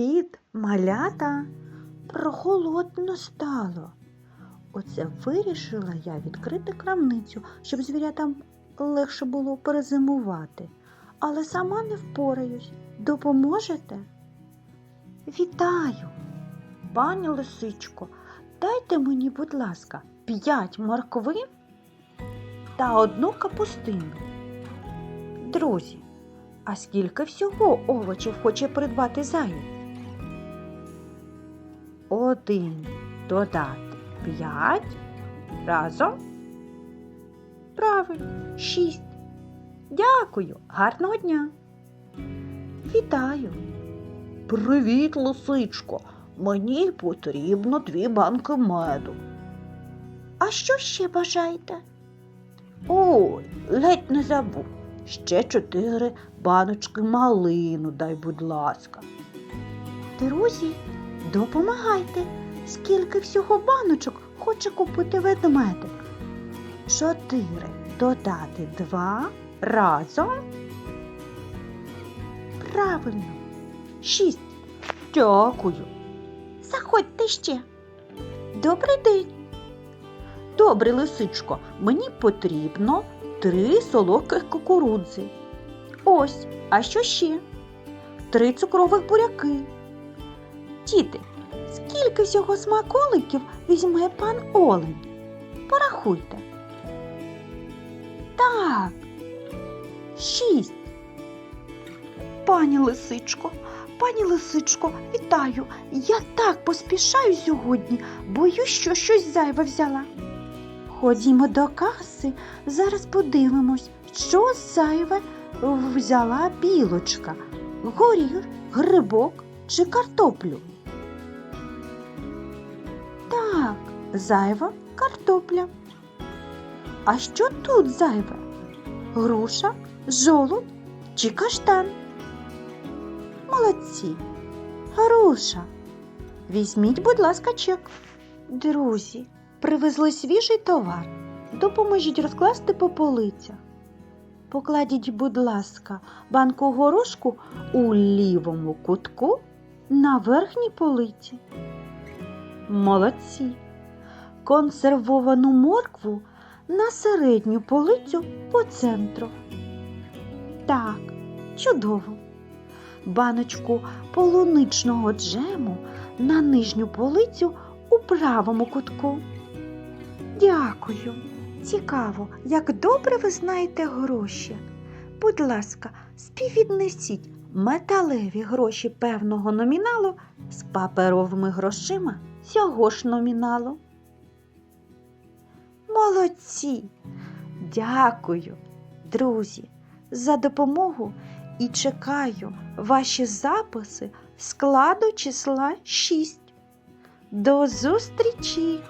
Привіт, малята! Прохолодно стало. Оце вирішила я відкрити крамницю, щоб звірятам легше було перезимувати. Але сама не впораюсь. Допоможете? Вітаю, пані лисичко, дайте мені, будь ласка, п'ять морквин та одну капустину. Друзі, а скільки всього овочів хоче придбати заєць? Один додати п'ять разом. Правильно, шість. Дякую, гарного дня. Вітаю. Привіт, лисичко. Мені потрібно дві банки меду. А що ще бажаєте? Ой, ледь не забув. Ще чотири баночки малину, дай, будь ласка. Друзі, допомагайте, скільки всього баночок хоче купити ведмедик. Чотири додати два разом. Правильно. Шість. Дякую. Заходьте ще. Добрий день. Добре, лисичко, мені потрібно три солодких кукурудзи. Ось, а що ще? Три цукрових буряки. Діти, скільки всього смаколиків візьме пан Олень? Порахуйте. Так, шість. Пані лисичко, пані лисичко, вітаю. Я так поспішаю сьогодні, боюсь, що щось зайве взяла. Ходімо до каси, зараз подивимось, що зайве взяла білочка, горіх, грибок чи картоплю. Зайва картопля. А що тут зайве? Груша, жолудь чи каштан? Молодці. Груша. Візьміть, будь ласка, чек. Друзі, привезли свіжий товар. Допоможіть розкласти по полицях. Покладіть, будь ласка, банку горошку у лівому кутку на верхній полиці. Молодці. Консервовану моркву на середню полицю по центру. Так, чудово. Баночку полуничного джему на нижню полицю у правому кутку. Дякую. Цікаво, як добре ви знаєте гроші. Будь ласка, співвіднесіть металеві гроші певного номіналу з паперовими грошима цього ж номіналу. Молодці! Дякую, друзі, за допомогу і чекаю ваші записи складу числа 6. До зустрічі!